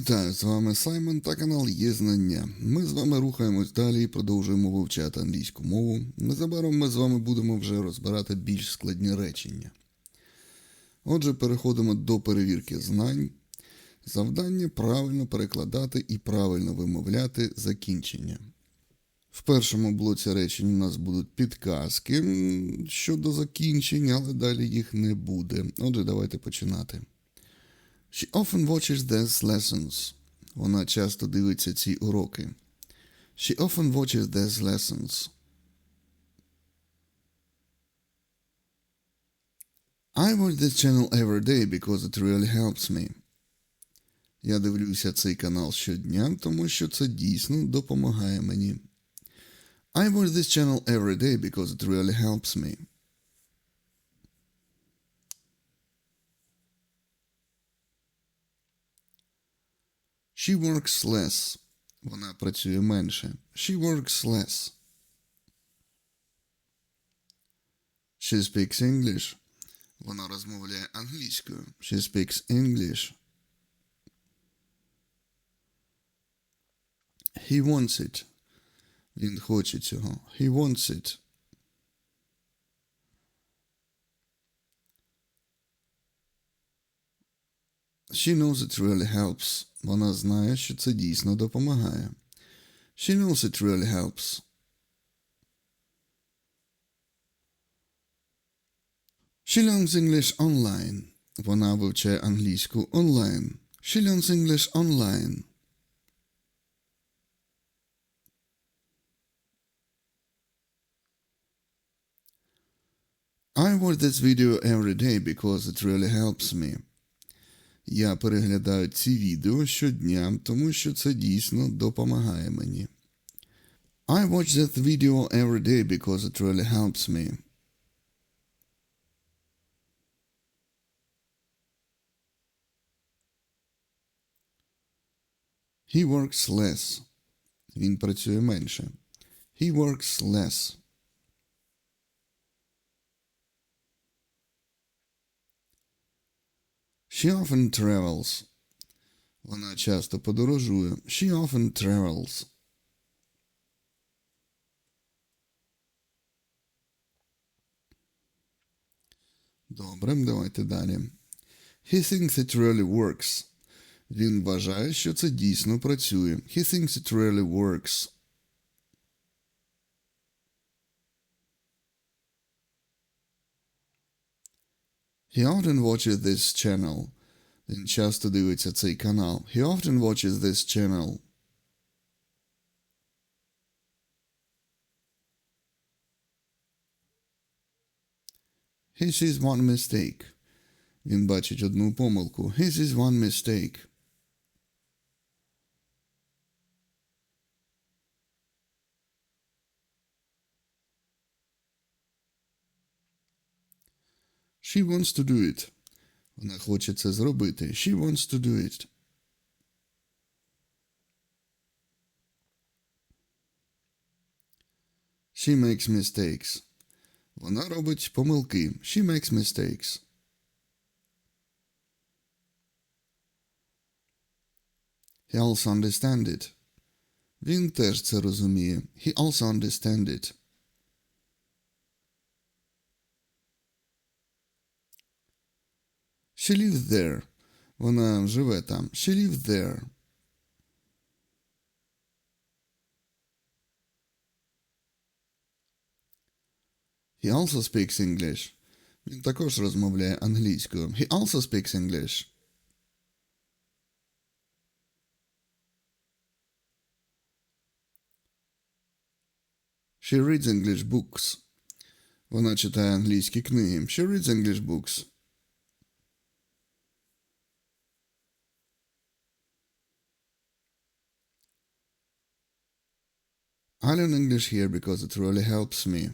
Вітаю, з вами Саймон та канал Є Знання. Ми з вами рухаємось далі і продовжуємо вивчати англійську мову. Незабаром ми з вами будемо вже розбирати більш складні речення. Отже, переходимо до перевірки знань. Завдання правильно перекладати і правильно вимовляти закінчення. В першому блоці речень у нас будуть підказки щодо закінчень, але далі їх не буде. Отже, давайте починати. She often watches these lessons. Вона часто дивиться ці уроки. She often watches these lessons. I watch this channel every day because it really helps me. Я дивлюся цей канал щодня, тому що це дійсно допомагає мені. I watch this channel every day because it really helps me. She works less. Вона працює менше. She works less. She speaks English. Вона розмовляє англійською. She speaks English. He wants it. Він хоче цього. He wants it. She knows it really helps. Вона знає, що це дійсно допомагає. She knows it really helps. She learns English online. Вона вивчає англійську онлайн. She learns English online. I watch this video every day because it really helps me. Я переглядаю ці відео щодня, тому що це дійсно допомагає мені. I watch that video every day because it really helps me. He works less. Він працює менше. He works less. She often travels. Вона часто подорожує. She often travels. Добре, давайте далі. He thinks it really works. Він вважає, що це дійсно працює. He thinks it really works. He often watches this channel. Він часто дивиться цей канал. He often watches this channel. He sees one mistake. Він бачить одну помилку. He sees one mistake. She wants to do it. Вона хоче це зробити. She wants to do it. She makes mistakes. Вона робить помилки. She makes mistakes. He also understands it. Він теж це розуміє. He also understands it. She lives there. Вона живе там. She lives there. He also speaks English. Він також розмовляє англійською. He also speaks English. She reads English books. Вона читає англійські книги. She reads English books. I learn English here because it really helps me.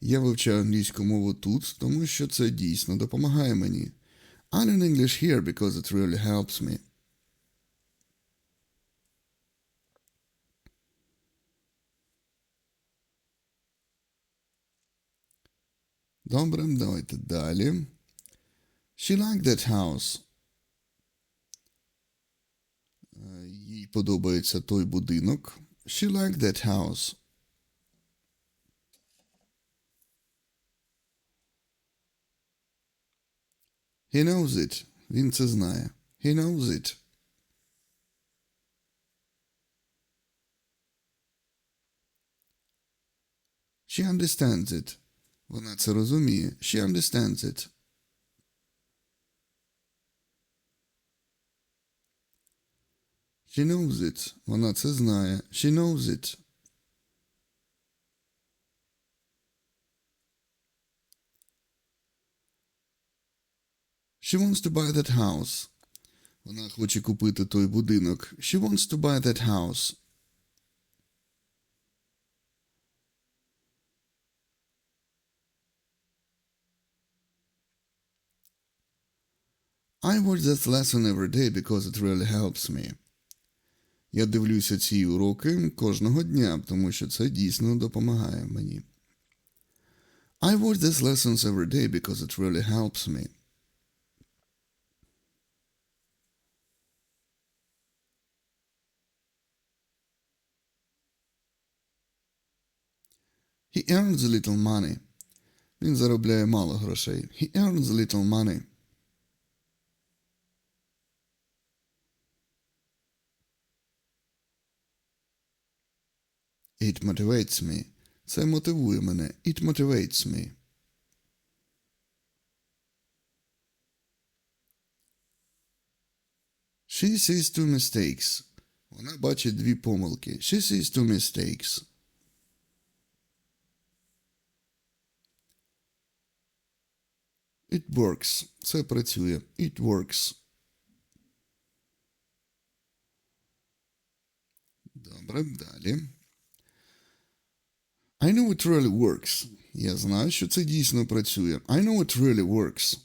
Я вивчаю англійську мову тут, тому що це дійсно допомагає мені. I learn English here because it really helps me. Добре, давайте далі. She liked that house. Їй подобається той будинок. She liked that house. He knows it. Він це знає. He knows it. She understands it. Вона це розуміє. She understands it. She knows it. Вона це знає. She knows it. She wants to buy that house. Вона хоче купити той будинок. She wants to buy that house. I watch that lesson every day because it really helps me. Я дивлюся ці уроки кожного дня, тому що це дійсно допомагає мені. I watch these lessons every day because it really helps me. He earns a little money. Він заробляє мало грошей. He earns a little money. It motivates me. Це мотивує мене. It motivates me. She sees two mistakes. Вона бачить дві помилки. She sees two mistakes. It works. Це працює. It works. Добре, далі. I know it really works. Я знаю, що це дійсно працює. I know it really works.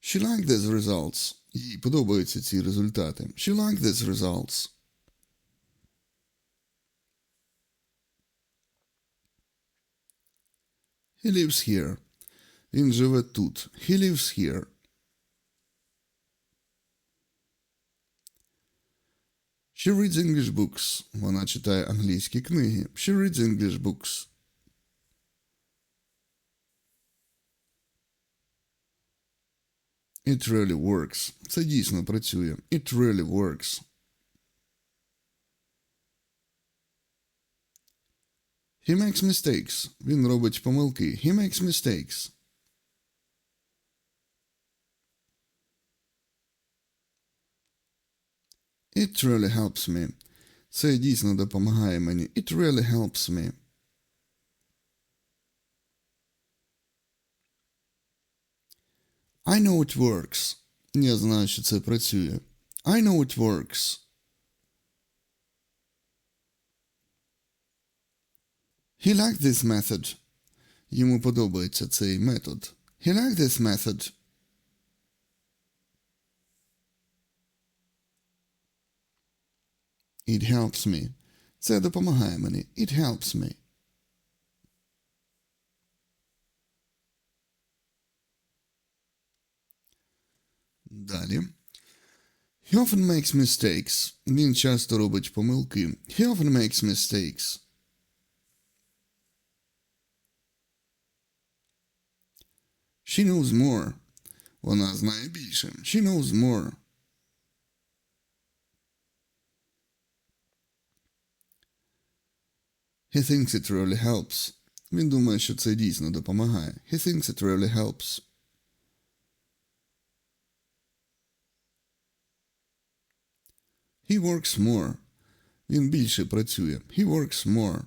She liked these results. Їй подобаються ці результати. She liked these results. He lives here. Він живе тут. He lives here. She reads English books. Вона читає англійські книги. She reads English books. It really works. Це дійсно працює. It really works. He makes mistakes. Він робить помилки. He makes mistakes. It really helps me. Це дійсно допомагає мені. It really helps me. I know it works. Я знаю, що це працює. I know it works. He liked this method. Йому подобається цей метод. He liked this method. It helps me. Це допомагає мені. It helps me. Далі. He often makes mistakes. Він часто робить помилки. He often makes mistakes. She knows more. Вона знає більше. She knows more. He thinks it really helps. Він думає, що це дійсно допомагає. He thinks it really helps. He works more. Він більше працює. He works more.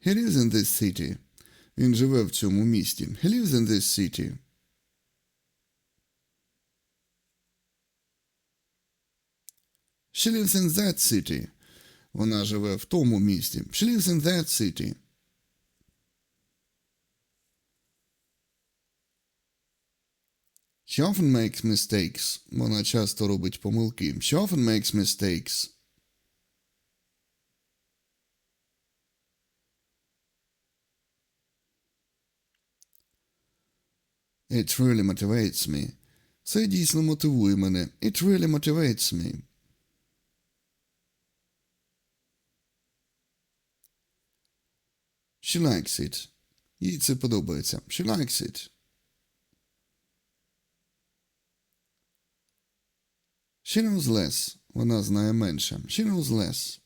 He lives in this city. Він живе в цьому місті. He lives in this city. She lives in that city. Вона живе в тому місті. She lives in that city. She often makes mistakes. Вона часто робить помилки. She often makes mistakes. It really motivates me. Це дійсно мотивує мене. It really motivates me. She likes it. Їй це подобається. She likes it. She knows less. Вона знає менше. She knows less.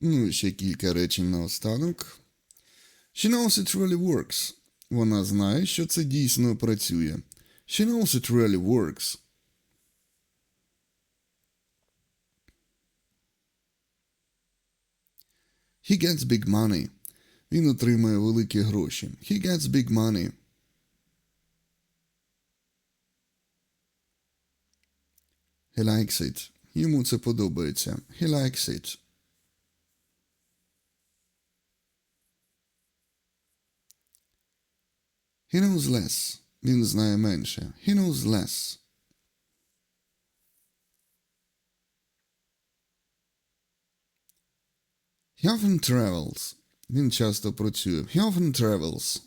Ну, і ще кілька речень наостанок. She knows it really works. Вона знає, що це дійсно працює. She knows it really works. He gets big money. Він отримує великі гроші. He gets big money. He likes it. Йому це подобається. He likes it. He knows less. Він знає менше. He knows less. He often travels. Він часто працює. He often travels.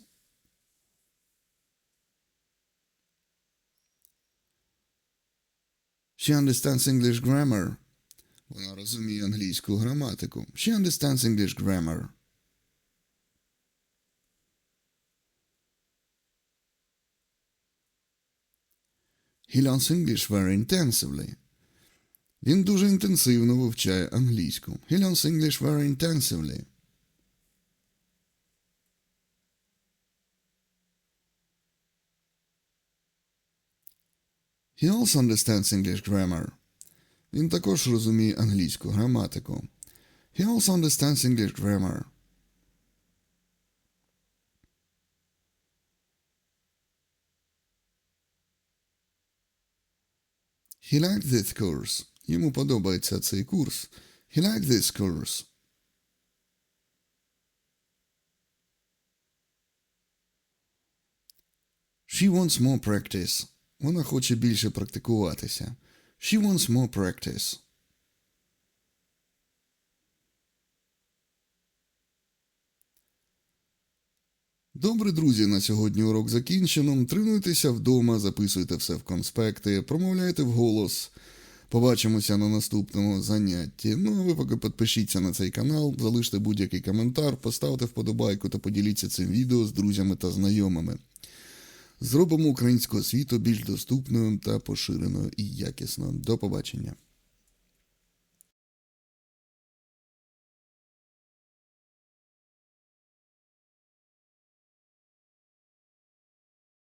She understands English grammar. Вона розуміє англійську граматику. She understands English grammar. He learns English very intensively. Він дуже інтенсивно вивчає англійську. He learns English very intensively. He also understands English grammar. Він також розуміє англійську граматику. He also understands English grammar. He liked this course. Йому подобається цей курс. He liked this course. She wants more practice. Вона хоче більше практикуватися. She wants more practice. Добре, друзі, на сьогодні урок закінчено. Тренуйтеся вдома, записуйте все в конспекти, промовляйте вголос. Побачимося на наступному занятті. Ну а ви поки підпишіться на цей канал, залиште будь-який коментар, поставте вподобайку та поділіться цим відео з друзями та знайомими. Зробимо українську освіту більш доступною та поширеною і якісною. До побачення.